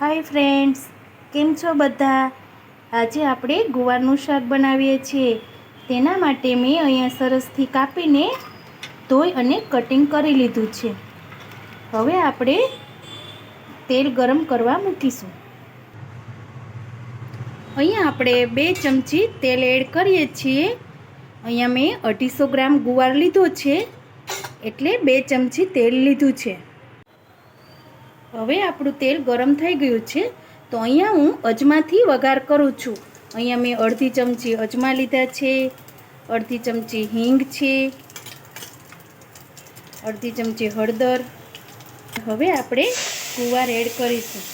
Hi friends, કેમ છો બધા? આજે આપણે ગુવારનું શાક બનાવીએ છીએ. તેના માટે મેં અહીંયા સરસથી કાપીને ધોઈ અને કટિંગ કરી લીધું છે. હવે આપણે તેલ ગરમ કરવા મૂકીશું. અહીંયા આપણે બે ચમચી તેલ એડ કરીએ છીએ. અહીંયા મેં અઢીસો ગ્રામ ગુવાર લીધો છે. એટલે બે ચમચી તેલ લીધું છે. હવે આપણું તેલ ગરમ થઈ ગયું છે, તો અહીંયા હું અજમાથી વઘાર કરું છું. અહીંયા મેં અડધી ચમચી અજમા લીધા છે, અડધી ચમચી હિંગ છે, અડધી ચમચી હળદર. હવે આપણે કુવાર એડ કરીશું.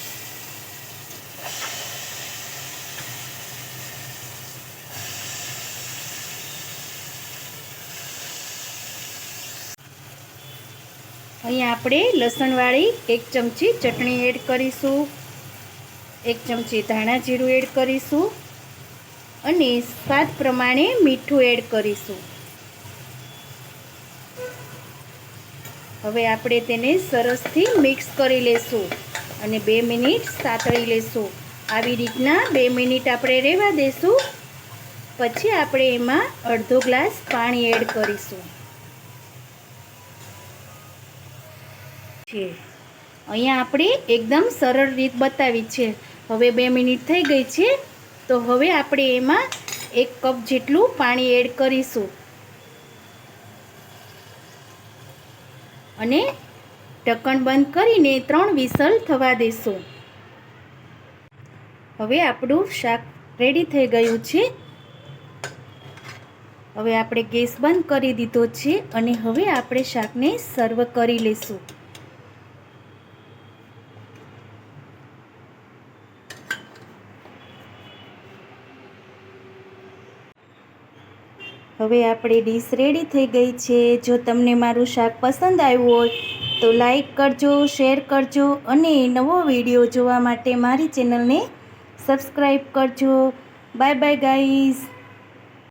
અહીંયા આપણે લસણવાળી એક ચમચી ચટણી એડ કરીશું. એક ચમચી ધાણા જીરું એડ કરીશું. અને સ્વાદ પ્રમાણે મીઠું એડ કરીશું. હવે આપણે તેને સરસથી મિક્સ કરી લેશું અને બે મિનિટ સાતળી લેશું. આવી રીતના બે મિનિટ આપણે રહેવા દેશું. પછી આપણે એમાં અડધો ગ્લાસ પાણી એડ કરીશું. છે. અહીંયા આપણે એકદમ સરળ રીત બતાવી છે. હવે બે મિનિટ થઈ ગઈ છે, તો હવે આપણે એમાં એક કપ જેટલું પાણી એડ કરીશું. અને ઢક્કણ બંધ કરીને ત્રણ વિસલ થવા દેશું. હવે આપણું શાક રેડી થઈ ગયું છે. હવે આપણે ગેસ બંધ કરી દીધો છે અને હવે આપણે શાકને સર્વ કરી લઈશું હવે આપણી ડીશ રેડી થઈ ગઈ છે. જો તમને મારું શાક પસંદ આવ્યું હોય, તો લાઈક કરજો શેર કરજો અને નવો વીડિયો જોવા માટે મારી ચેનલને સબસ્ક્રાઈબ કરજો. Bye bye guys